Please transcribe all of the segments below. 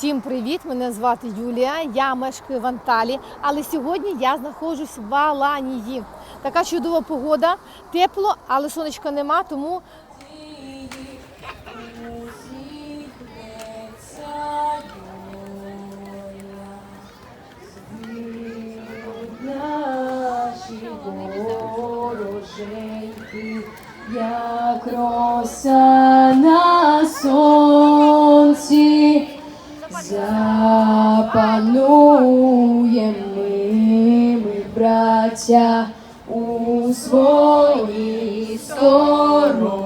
Всім привіт! Мене звати Юлія. Я мешкаю в Анталі, але сьогодні я знаходжусь в Аланії. Така чудова погода, тепло, але сонечка нема, тому як роса на сонці, запануєм ми, ми, браття, у своїй сторонці.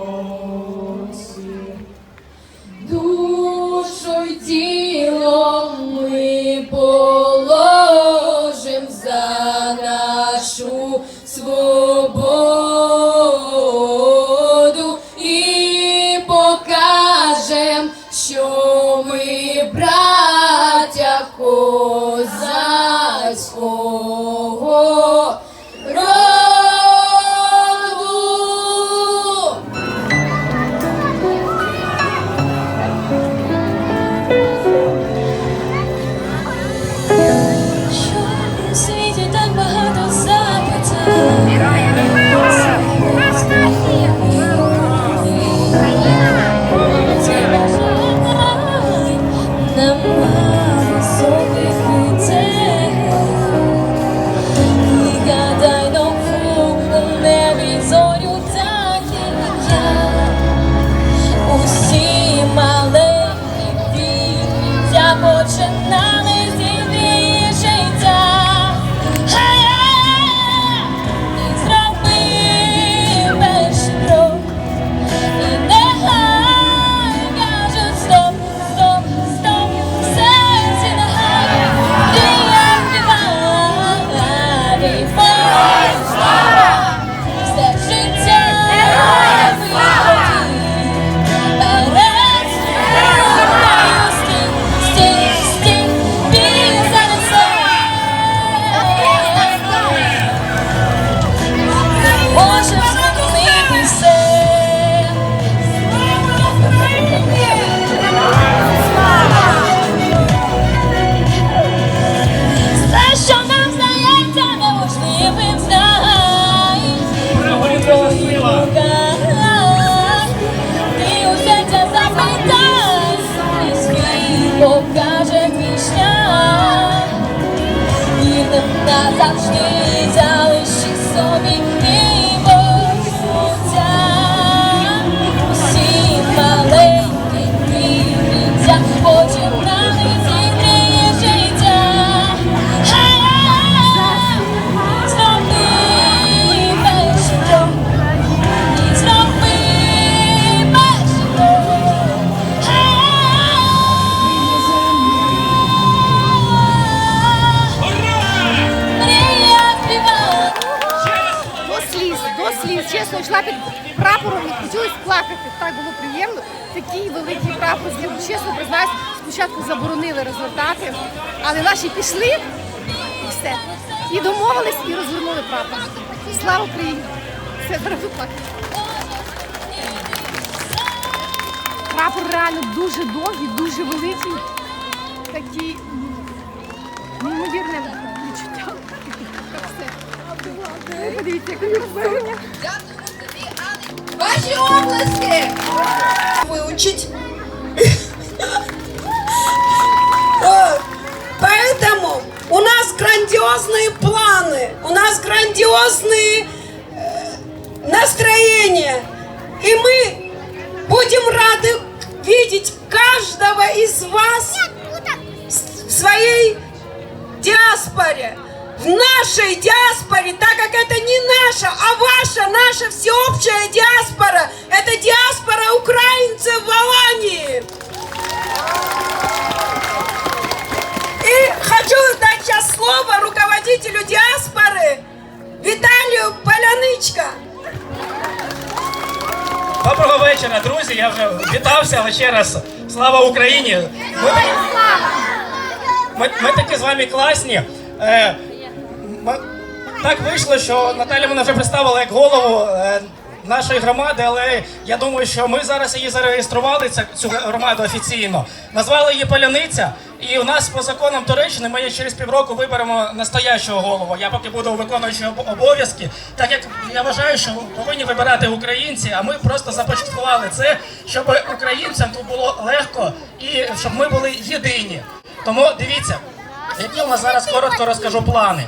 Сліз, до сліз. Чесно, йшла під прапором і хотілося плакати. Так було приємно. Такий великий прапор зліва. Чесно признаюсь, спочатку заборонили розвертати, але наші пішли і все. І домовились, і розвернули прапор. Слава Україні! Все, треба плакати. Прапор реально дуже довгий, дуже великий. Такий м, Подивіться, яка красуня. Ваші обласки! Выучить. Поэтому у нас грандиозные планы, у нас грандиозные э, настроения. И мы будем рады видеть каждого из вас в своей диаспоре, в нашей диаспоре, так как это не наша, а ваша, наша всеобщая диаспора. Это диаспора украинцев в Алании. И хочу дать сейчас слово руководителю диаспоры Виталию Поляничко. Доброго вечора, друзі. Я вже вітався, але ще раз слава Україні. Ми, ми, ми такі з вами класні. Е, ми- так вийшло, що Наталя мене вже представила як голову е, нашої громади, але я думаю, що ми зараз її зареєстрували, цю громаду офіційно. Назвали її Поляниця. І у нас по законам Туреччини ми через півроку виберемо настоящого голову. Я поки буду виконуючи обов'язки, так як я вважаю, що повинні вибирати українці, а ми просто започаткували це, щоб українцям тут було легко і щоб ми були єдині. Тому дивіться, які у нас зараз коротко розкажу плани.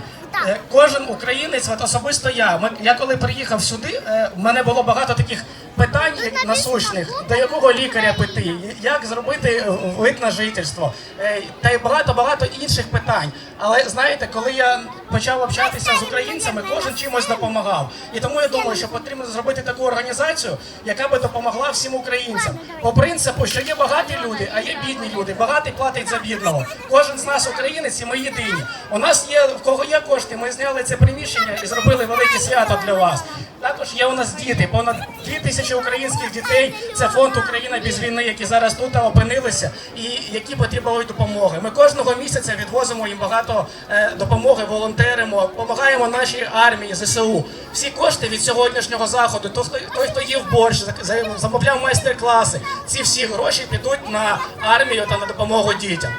Е, Кожен українець, особисто я. Я коли приїхав сюди, е, в мене було багато таких питань насущних, до якого лікаря піти, як зробити е, вид на жительство, е, та й багато багато інших питань. Але знаєте, коли я почав общатися з українцями, кожен чимось допомагав. І тому я думаю, що потрібно зробити таку організацію, яка би допомогла всім українцям. По принципу, що є багаті люди, а є бідні люди. Багатий платить за бідного. Кожен з нас українець, і ми єдині. У нас є в кого є кошти. Ми зняли це приміщення і зробили велике свято для вас. Також є у нас діти, понад дві тисячі українських дітей. Це фонд Україна без війни, які зараз тут опинилися і які потребують допомоги. Ми кожного місяця відвозимо їм багато е, допомоги, волонтеримо, допомагаємо нашій армії, ЗСУ. Всі кошти від сьогоднішнього заходу, той, хто їв борщ, за- за- замовляв майстер-класи. Ці всі гроші підуть на армію та на допомогу дітям.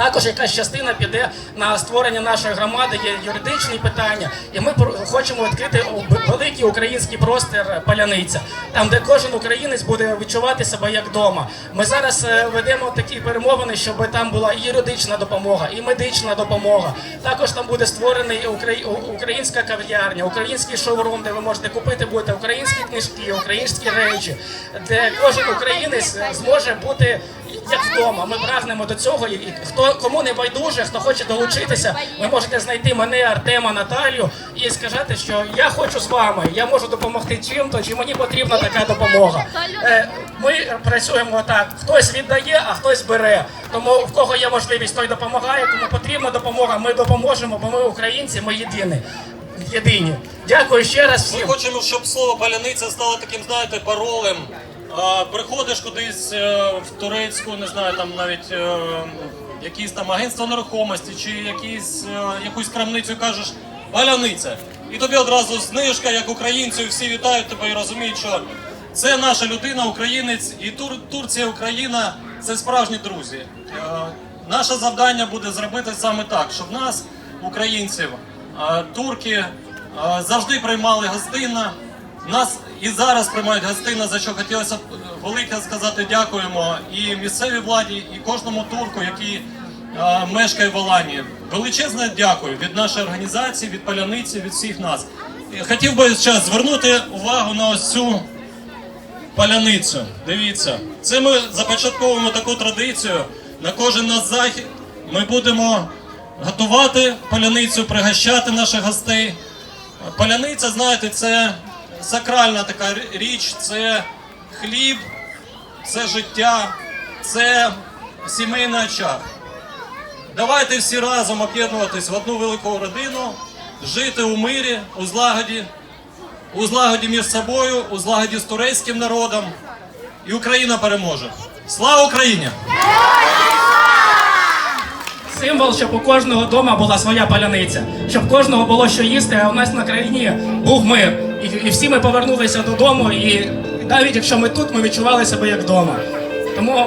Також якась частина піде на створення нашої громади, є юридичні питання, і ми хочемо відкрити великий український простір Паляниця, там де кожен українець буде відчувати себе як вдома. Ми зараз е, ведемо такі перемовини, щоб там була і юридична допомога, і медична допомога. Також там буде створений українська кав'ярня, український шоурум, де ви можете купити будете українські книжки, українські речі, де кожен українець зможе бути як вдома. Ми прагнемо до цього. І хто кому не байдуже, хто хоче долучитися, ви можете знайти мене, Артема, Наталію і сказати, що я хочу з вами, я можу допомогти чим-то, чи мені потрібна така допомога. Е, Ми працюємо так: хтось віддає, а хтось бере. Тому в кого є можливість, той допомагає. Кому потрібна допомога, ми допоможемо, бо ми українці, ми єдині. Єдині. Дякую ще раз Ми хочемо, щоб слово паляниця стало таким, знаєте, паролем. Приходиш кудись е, в Турецьку, не знаю, там навіть е, якісь там агентство нерухомості чи якісь, е, якусь крамницю кажеш паляниця. І тобі одразу знижка, як українцю, всі вітають тебе і розуміють, що це наша людина, українець, і Тур, Турція, Україна це справжні друзі. Наше завдання буде зробити саме так, щоб нас, українців, турки завжди приймали гостинно. Нас і зараз приймають гостинно, за що хотілося б велике сказати дякуємо і місцевій владі, і кожному турку, який е, мешкає в Аланії. Величезне дякую від нашої організації, від паляниці, від всіх нас. Хотів би зараз звернути увагу на ось цю паляницю. Дивіться, це ми започатковуємо таку традицію. На кожен наш захід ми будемо готувати паляницю, пригощати наших гостей. Паляниця, знаєте, це сакральна така річ, це хліб, це життя, це сімейний очаг. Давайте всі разом об'єднуватись в одну велику родину, жити у мирі, у злагоді, у злагоді між собою, у злагоді з турецьким народом. І Україна переможе. Слава Україні! Символ, щоб у кожного вдома була своя паляниця, щоб кожного було що їсти, а у нас на країні був мир. І, і всі ми повернулися додому, і навіть якщо ми тут, ми відчували себе як вдома. Тому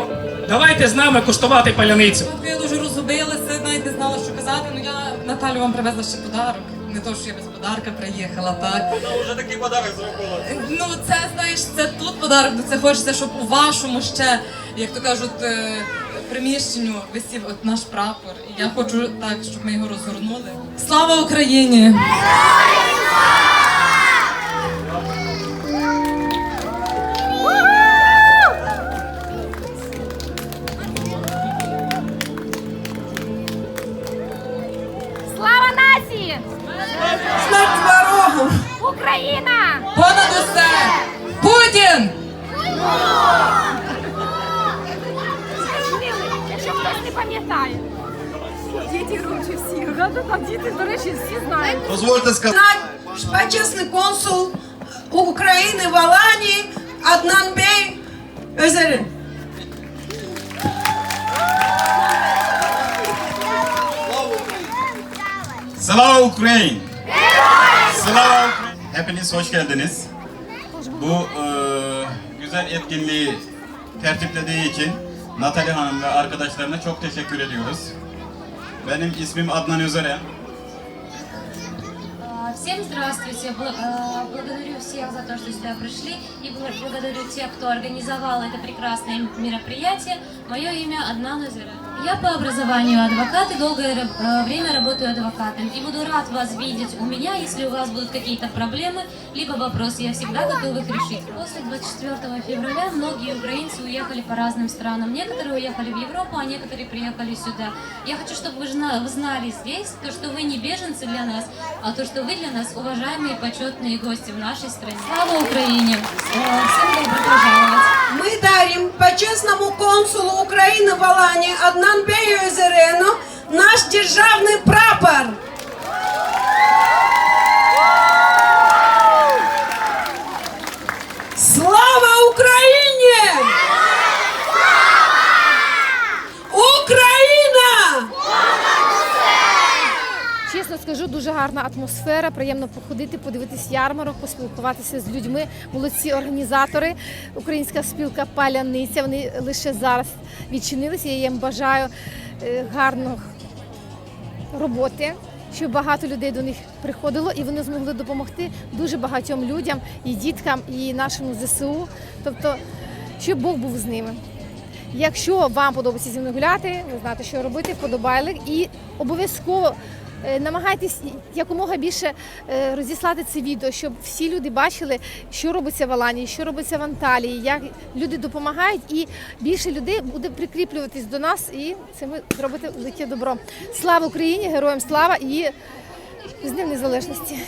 давайте з нами куштувати паляницю. Я дуже розгубилася, навіть не знала, що казати. Ну я Наталю вам привезла ще подарок. Не то, що я без подарка приїхала, так. Вона вже такий подарок зробила. Ну це знаєш, це тут подарок, ну це хочеться, щоб у вашому ще, як то кажуть, е, приміщенню висів от наш прапор. І я хочу так, щоб ми його розгорнули. Слава Україні! Слава нації! Смерть ворогам! Україна! Понад усе! Путін! Якщо хтось не пам'ятає. Діти громче всіх. Там діти, до речі, всі знають. Дозвольте сказати. Наш почесний консул України в Аланії Аднан Бей Özer'in. Slava Ukraine! Slava Ukraine! Hepiniz hoş geldiniz. bu e, güzel etkinliği tertiplediği için Natalya Hanım ve arkadaşlarına çok teşekkür ediyoruz. Benim ismim Adnan Özeren. А, Всем здравствуйте. Бл- э, Благодарю всех за то, что сюда пришли. И бл- благодарю тех, кто организовал это прекрасное мероприятие. Мое имя Аднан Узера. Я по образованию адвокат и долгое э, время работаю адвокатом. И буду рад вас видеть у меня, если у вас будут какие-то проблемы, либо вопросы. Я всегда готова их решить. После 24 февраля многие украинцы уехали по разным странам. Некоторые уехали в Европу, а некоторые приехали сюда. Я хочу, чтобы вы зна- вы знали здесь, то, что вы не беженцы для нас, а то, что вы для нас уважаемые почетные гости в нашей стране. Слава Украине! Э, Всем добро пожаловать! Мы дарим почесному консулу Украины в Алане Аднанбею Езерену наш державный прапор. Скажу, дуже гарна атмосфера. Приємно походити, подивитись ярмарок, поспілкуватися з людьми. Молодці організатори, українська спілка Паляниця. Вони лише зараз відчинилися. Я їм бажаю е, гарних роботи. Щоб багато людей до них приходило і вони змогли допомогти дуже багатьом людям, і діткам, і нашому ЗСУ. Тобто, щоб Бог був з ними. Якщо вам подобається зі мною гуляти, ви знаєте, що робити, вподобайлик і обов'язково намагайтесь якомога більше е, розіслати це відео, щоб всі люди бачили, що робиться в Аланії, що робиться в Анталії, як люди допомагають, і більше людей буде прикріплюватись до нас, і це ми зробите велике добро. Слава Україні, героям слава і з Днем Незалежності!